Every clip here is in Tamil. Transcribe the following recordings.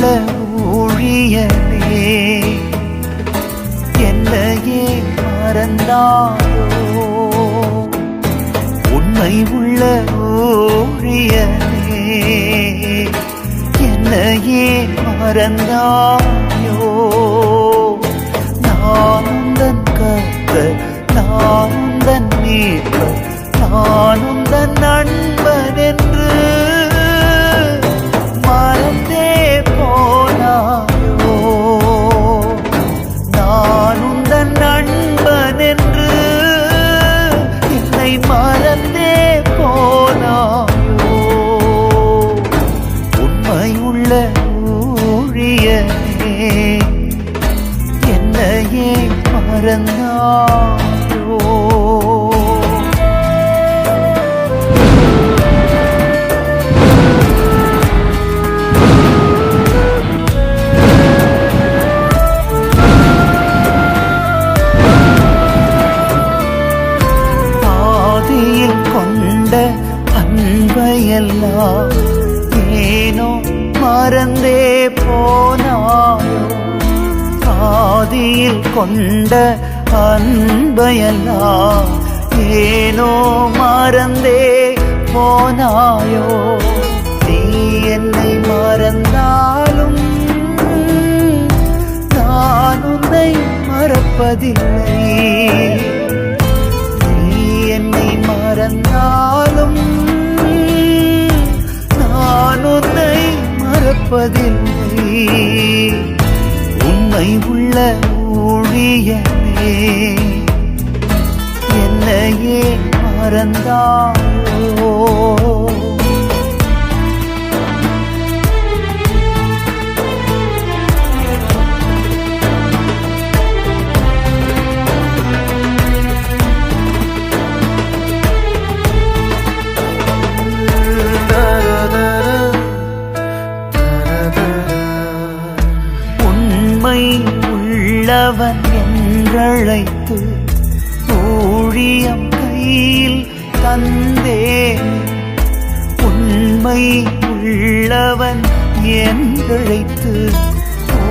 உள்ள ஊழியனே என்னையே மறந்தாயோ? உண்மை உள்ள ஊழியனே என்னையே மறந்தாயோ? நான் கத்த நான் அன்பையெல்லாம் ஏனோ மறந்தே போனாயோ? ஆதியில் கொண்ட அன்பையெல்லாம் ஏனோ மறந்தே போனாயோ? நீ என்னை மறந்தாலும் நான் உன்னை மறப்பதில்லை. மறப்பதில்லை உண்மை உள்ள ஊழியனே என்னையே மறந்தாயோ? உள்ளவன் என்றழைத்து ஊழியம் கையில் தந்தே உண்மை உள்ளவன் என்றழைத்து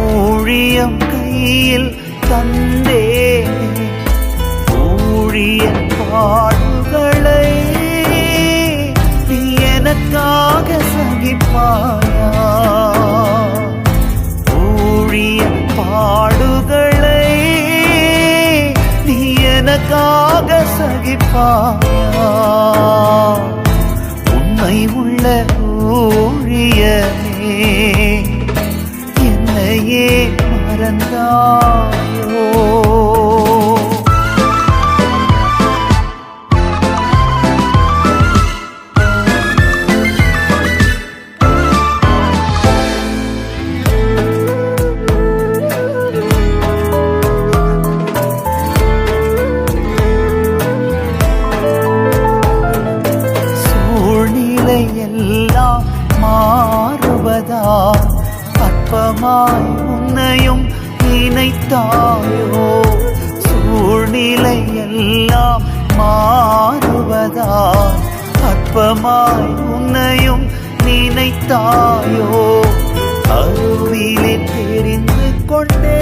ஊழியம் கையில் எனக்காக சகிப்பாயா உண்மை உள்ள ஊழியமே என்னையே மறந்தாயோ? அற்பமாய் உன்னையும் நினைத்தாயோ? சூழ்நிலை எல்லாம் மாறுவதா? அற்பமாய் உன்னையும் நினைத்தாயோ? அருவிலே தெரிந்து கொண்டே